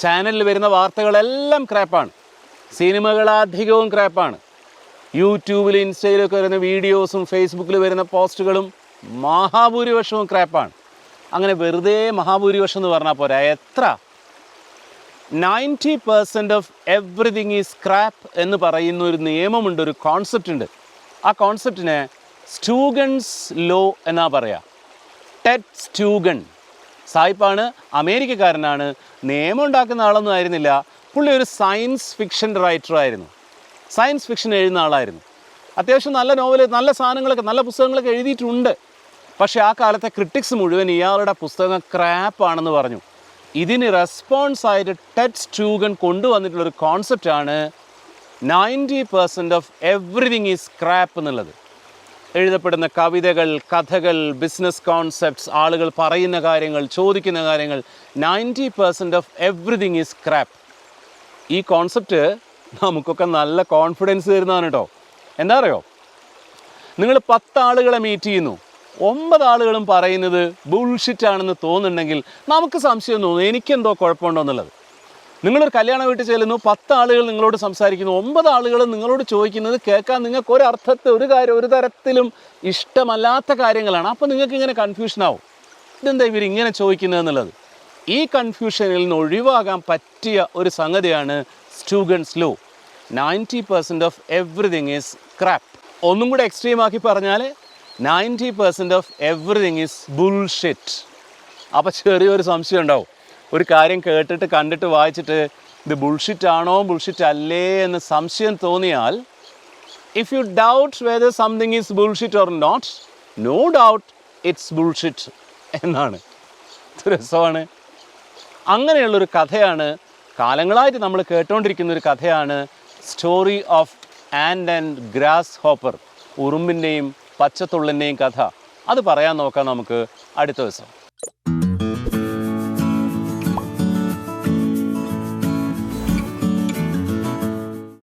ചാനലിൽ വരുന്ന വാർത്തകളെല്ലാം ക്രാപ്പാണ്. സിനിമകൾ അധികവും ക്രാപ്പാണ്. യൂട്യൂബിൽ ഇൻസ്റ്റയിലൊക്കെ വരുന്ന വീഡിയോസും ഫേസ്ബുക്കിൽ വരുന്ന പോസ്റ്റുകളും മഹാഭൂരിപക്ഷവും ക്രാപ്പാണ്. അങ്ങനെ വെറുതെ മഹാഭൂരിപക്ഷം എന്ന് പറഞ്ഞാൽ പോരാ. എത്ര? Ninety percent of everything is crap എന്ന് പറയുന്ന ഒരു നിയമമുണ്ട് ഒരു കോൺസെപ്റ്റ് ഉണ്ട്. ആ കോൺസെപ്റ്റിനെ സ്റ്റൂഗൺസ് ലോ എന്നാ പറയുക ടെറ്റ് സ്റ്റൂഗൺ സായിപ്പാണ് അമേരിക്കക്കാരനാണ്. നിയമം ഉണ്ടാക്കുന്ന ആളൊന്നും ആയിരുന്നില്ല. പുള്ളി ഒരു സയൻസ് ഫിക്ഷൻ റൈറ്റർ ആയിരുന്നു. സയൻസ് ഫിക്ഷൻ എഴുതുന്ന ആളായിരുന്നു. അത്യാവശ്യം നല്ല നോവൽ നല്ല സാധനങ്ങളൊക്കെ നല്ല പുസ്തകങ്ങളൊക്കെ എഴുതിയിട്ടുണ്ട്. പക്ഷേ ആ കാലത്തെ ക്രിട്ടിക്സ് മുഴുവൻ ഇയാളുടെ പുസ്തകം ക്രാപ്പാണെന്ന് പറഞ്ഞു. ഇതിന് റെസ്പോൺസ് ആയിട്ട് ടെഡ് സ്റ്റൂഗൺ കൊണ്ടുവന്നിട്ടുള്ളൊരു കോൺസെപ്റ്റാണ് ninety percent of everything is crap എന്നുള്ളത്. എഴുതപ്പെടുന്ന കവിതകൾ കഥകൾ ബിസിനസ് കോൺസെപ്റ്റ്സ് ആളുകൾ പറയുന്ന കാര്യങ്ങൾ ചോദിക്കുന്ന കാര്യങ്ങൾ ninety percent of everything is crap ഈ കോൺസെപ്റ്റ് നമുക്കൊക്കെ നല്ല കോൺഫിഡൻസ് തരുന്നതാണ് കേട്ടോ എന്താ അറിയോ? നിങ്ങൾ പത്താളുകളെ മീറ്റ് ചെയ്യുന്നു. ഒമ്പത് ആളുകളും പറയുന്നത് ബുൾഷിറ്റ് ആണെന്ന് തോന്നുന്നുണ്ടെങ്കിൽ നമുക്ക് സംശയം തോന്നുന്നു എനിക്കെന്തോ കുഴപ്പമുണ്ടോ എന്നുള്ളത്. നിങ്ങളൊരു കല്യാണ വീട്ടിൽ ചെല്ലുന്നു പത്ത് ആളുകൾ നിങ്ങളോട് സംസാരിക്കുന്നു ഒമ്പത് ആളുകൾ നിങ്ങളോട് ചോദിക്കുന്നത് കേൾക്കാൻ നിങ്ങൾക്ക് ഒരു അർത്ഥത്തെ ഒരു കാര്യം ഒരു തരത്തിലും ഇഷ്ടമല്ലാത്ത കാര്യങ്ങളാണ്. അപ്പോൾ നിങ്ങൾക്ക് ഇങ്ങനെ കൺഫ്യൂഷൻ ആവും. ഇതെന്താ ഇവർ ഇങ്ങനെ ചോദിക്കുന്നത് എന്നുള്ളത്? ഈ കൺഫ്യൂഷനിൽ നിന്ന് ഒഴിവാകാൻ പറ്റിയ ഒരു സംഗതിയാണ് Sturgeon's law ninety percent of everything is crap ഒന്നും കൂടെ എക്സ്ട്രീം ആക്കി പറഞ്ഞാൽ ninety percent of everything is bullshit അപ്പോൾ ചെറിയൊരു സംശയം ഉണ്ടാവും. ഒരു കാര്യം കേട്ടിട്ട് കണ്ടിട്ട് വായിച്ചിട്ട് ഇത് ബുൾഷിറ്റ് ആണോ ബുൾഷിറ്റ് അല്ലേ എന്ന് സംശയം തോന്നിയാൽ if you doubt whether something is bullshit or not no doubt it's bullshit എന്നാണ്. രസമാണ്. അങ്ങനെയുള്ളൊരു കഥയാണ് കാലങ്ങളായിട്ട് നമ്മൾ കേട്ടുകൊണ്ടിരിക്കുന്ന ഒരു കഥയാണ് story of ant and grasshopper ഉറുമ്പിന്റെയും പച്ചത്തുള്ളിന്റെയും കഥ. അത് പറയാൻ നോക്കാം നമുക്ക് അടുത്ത ദിവസം.